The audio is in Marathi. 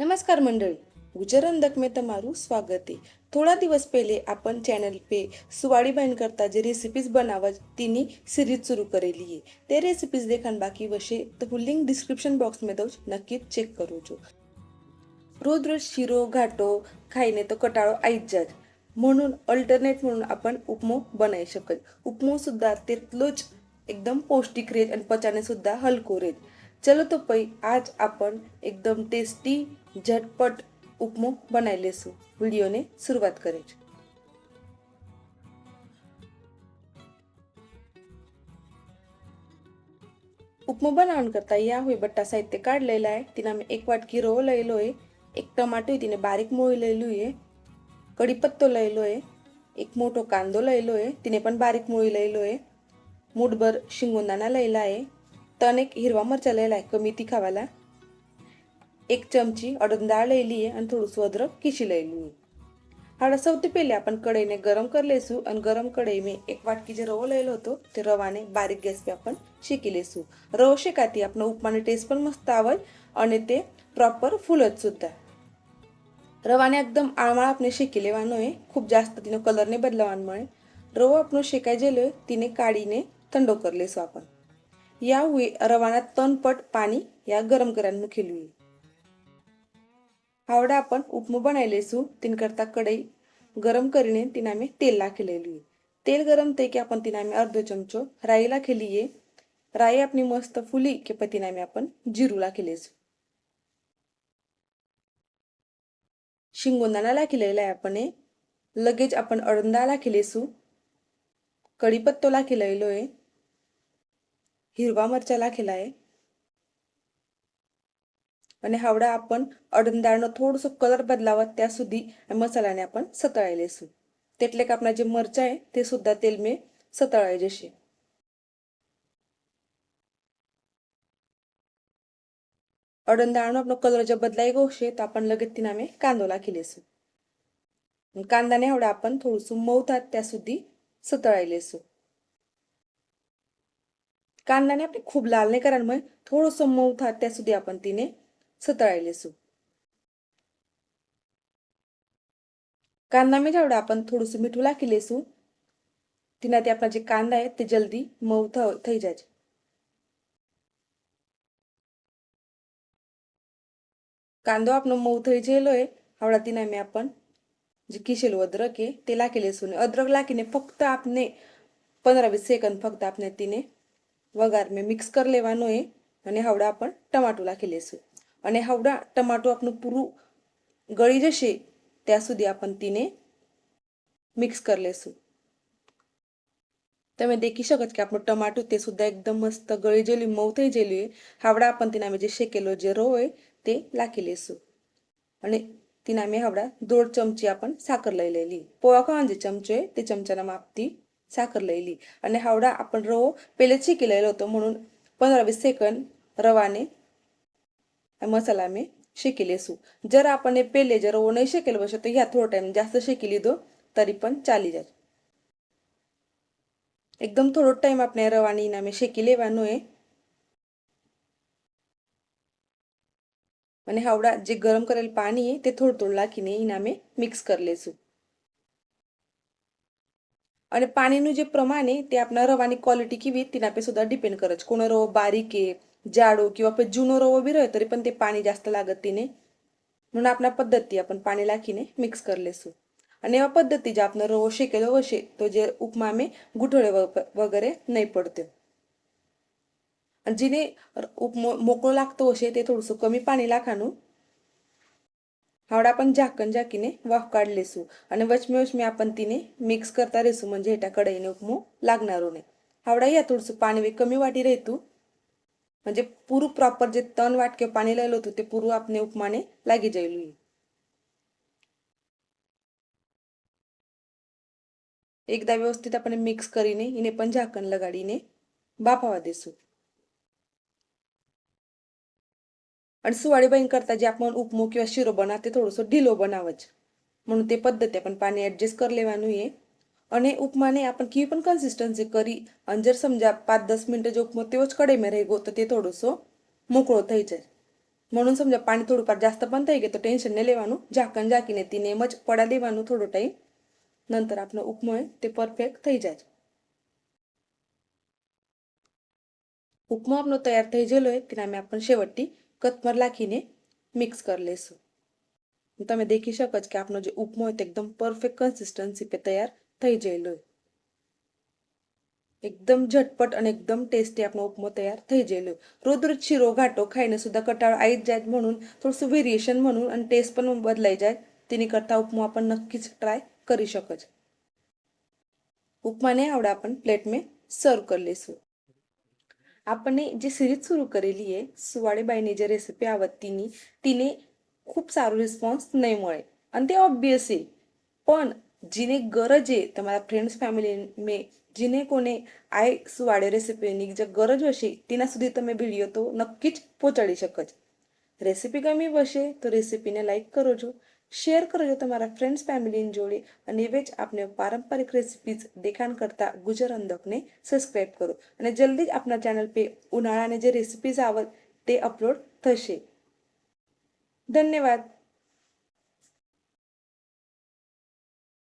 नमस्कार मंडळी. गुजरन दखमे तमारू स्वागत. आहे थोडा दिवस पहिले आपण चॅनल पे सुवाडी बहीण करता जे रेसिपीज बनाव तिनी सिरीज सुरू करेली आहे ते रेसिपीज देखन बाकी वशे तो लिंक डिस्क्रिप्शन बॉक्स में नक्कीच चेक करू जो रोज रोज शिरो घाटो खाईने तो कटाळो आईच जात. म्हणून अल्टरनेट म्हणून आपण उपमो बनाई शकत. उपमो सुद्धा तितलोच एकदम पौष्टिक रेज आणि पचाने सुद्धा हलको रेज. चलो तो पै आज आपण एकदम टेस्टी झटपट उपमो बनायलेसू व्हिडिओने सुरुवात करायची उपमा બનાવણ કરતા યા હોય બટ્ટા સાહિત્ય કાઢલેલા आहे तिने आम्ही एक वाटकी रवो लयलो आहे एक टमाटो तिने बारीक मोळी लयलो आहे कढीपत्तो लयलो आहे एक मोठो कांदो लयलो आहे तिने पण बारीक मोळी लयलो आहे मूठभर शिंगोंदाना लयला आहे तण एक हिरवा मरचा लयला आहे कमी तिखावाला एक चमची अडद डाळ लयली आहे आणि थोडंसं अद्रक किशी लयली आहे हाडा सौते पहिले आपण कढईने गरम कर लेसू आणि गरम कढई में एक वाटकी जे रवो लयलो होतो ते रवाने बारीक गॅस पे आपण शेकी लेसू. रवो शेकाती आपण उपमाने टेस्ट पण मस्त आवड आणि ते प्रॉपर फुलत सुद्धा. रवाने एकदम आळमाळ आपण शेकी लेવાનો आहे खूप जास्त तिने कलरने बदलावांमुळे रवो आपण शेकाय गेलोय तिने काडीने थंडो कर लेसू आपण. या हुई रवाना तनपट पाणी या गरम करायला खेळू हावडा आपण उपमा बनायलेसू तीन करता कढई गरम करीने तीन आम्ही तेल लाखेलेली तेल गरम ते की आपण तीन आम्ही अर्ध चमचो राईला खेलीये राई आपली मस्त फुली की पतीन आम्ही आपण जिरूला खेलेसू शिंगोंदानाला केलेला आहे आपण लगेच आपण अळंदाला केलेसू कढीपत्तोला केलेलो आहे हिरवा मिरच्याला केलाय आणि हावडा आपण अडंदाळनं थोडंसं कलर बदलावत त्या सुधी मसाल्याने आपण सतळायलेसू तेटले का आपला जे मरचा आहे ते सुद्धा तेल मी सतळाय जसे अडंदाळनं आपलं कलर जे बदलाय गोष्ट तर आपण लगेच तिने आम्ही कांदोला केले असू कांदाने एवढा आपण थोडस मऊतात त्या सुधी सतळायलेसू कांदाने आपली खूप लाल नाही कारण मग थोडंसं मऊ था त्यासुद्धा आपण तिने सतळायले सु कांदा मिठावडा आपण थोडस मिठू लाखी सु तिना ते आपला जे कांदा आहे ते जल्दी मऊ थई जायचे. कांदो आपण मऊ थई जेलोय आवडा तिना मी आपण जे किशेल अद्रक आहे ते लाकेले सुने अद्रक लाकीने फक्त आपने पंधरा वीस सेकंद फक्त आपण तिने વગાર મેં મિક્સ કરી લેવાનો એ અને હવડા પણ ટમાટું નાખી લઈશું અને હવડા, ટમાટું આપણું પૂરું ગળી જશે, ત્યાં સુધી આપણ તેને મિક્સ કરી લેશું. તમે દેખી શકો કે આપણું ટમાટું તે સુધા એકદમ મસ્ત ગળી જેલું, મઉ થઈ જેલું એ. હાવડા પણ તેના જે શેકેલો જે રો હોય તે લાખી લેશું. અને તેના મેં હાવડા દોઢ ચમચી આપણ સાકર લઈ લેલી. પોવા જે ચમચો તે ચમચાના માપથી साखर लयली. आणि हावडा आपण रवो पहिले चिकी लयलो होतो म्हणून पंधरा वीस सेकंद रवाने मसाला मी शेकेले असू. जर आपण हे पेले जर रवो नाही शेकेल बसतो तर ह्या थोडं टाइम जास्त शेकेली दो तरी पण चाली जाईल. एकदम थोडो टाइम आपण रवानी इनामे शेकेले वानू आहे आणि हावडा जे गरम करेल पाणी आहे ते थोडं थोडं लाखीने इनामे मिक्स करले असू અને પાણીનું જે પ્રમાણ आहे તે આપણા રવાની ક્વોલિટી કેવી તેના पे सुद्धा डिपेंड કરે છે કોનો રવો બારીક आहे जाडो किंवा पे जुनो रवो बी रहे तरी पण ते पाणी जास्त लागत तिने म्हणून आपल्या पद्धती आपण पाणी लाखीने मिक्स कर लेसू आणि एव्हा पद्धती जे आपण रवो शेकेलो वशे तो जे उपमा में गुठळे वगैरे नाही पडते आणि जिने उप मोकळं लागतं वशे ते थोडंसं कमी पाणी लाखानू हावडा आपण झाकण झाकीने वाफ काढ लेसू आणि वचमे वचमे आपण तिने मिक्स करता रेसू म्हणजे हेटा कढईने उपमू लागणार नाही हावडा या थोडस पाणी कमी वाटी रेतू म्हणजे पुरू प्रॉपर जे तण वाटके पाणी लागलो होतो ते पुरू आपण उपमाने लागी जाईल. एकदा व्यवस्थित आपण मिक्स करीने इने पण झाकण लगाडीने बाफावा देसू आणि सुवाळीबाईंकरता जे आपण उपमो किंवा शिरो बना ते थोडंसं ढिलो बनावच. म्हणून ते पद्धती आपण पाणी ॲडजस्ट करले ये आणि उपमाने आपण की पण कन्सिस्टन्सी करी आणि जर समजा पाच दस मिनटं जे उपमो तेवच कडे मे राही गो तर ते थोडंसं मोकळं थंय म्हणून समजा पाणी थोडंफार जास्त पण थंय तर टेन्शन नाही लेवानू. झाकण झाकीने ती नेमच पडा देवानू थोडं टाईम नंतर आपलं उपमा ते परफेक्ट थंय जायचं उपमा आपण तयार थंय गेलोय की आम्ही आपण शेवटी હોય તેના અમે આપણે શેવટથી કથમર લાખીને મિક્સ કરી લેશું તમે દેખી શકો છો કે આપણો જે ઉપમો હોય તે એકદમ પરફેક્ટ કન્સિસ્ટન્સી પે તૈયાર થઈ ગયેલો હોય એકદમ ઝટપટ અને एकदम टेस्टी આપણો ઉપમો तयार થઈ ગયેલો रोज रोज शिरो घाटो खायने सुद्धा कटाळ आईत जायत म्हणून थोडंसं व्हेरिएशन म्हणून आणि टेस्ट पण बदलाई જાય તેની કરતાં ઉપમો आपण नक्कीच ट्राय કરી શકો છો ઉપમાને આવડે आपण પ્લેટ में સર્વ કરી લેશું આપણને જે સિરીઝ શરૂ કરેલી એ સુવાળીબાઈની જે રેસીપી આ વધતીની તેને ખૂબ સારો રિસ્પોન્સ નહીં મળે. અને તે ઓબ્વિયસ એ પણ જેને ગરજ એ, તમારા ફ્રેન્ડ્સ ફેમિલી મેં જેને કોને આ સુવાડે રેસીપીની જે ગરજ હશે, તેના સુધી તમે વીડિયો તો નક્કી જ પહોંચાડી શકો છો. રેસીપી ગમી હશે તો રેસીપીને લાઈક કરો છો. શેર કરજો તમારા ફ્રેન્ડ્સ ફેમિલીની જોડે અને એવે જ આપણે પારંપરિક રેસિપીઝ દેખાણ કરતા ગુજર અંધકને સબસ્ક્રાઈબ કરો. અને જલ્દી જ આપણા ચેનલ પે ઉનાળાની જે રેસિપીઝ આવે તે અપલોડ થશે. ધન્યવાદ.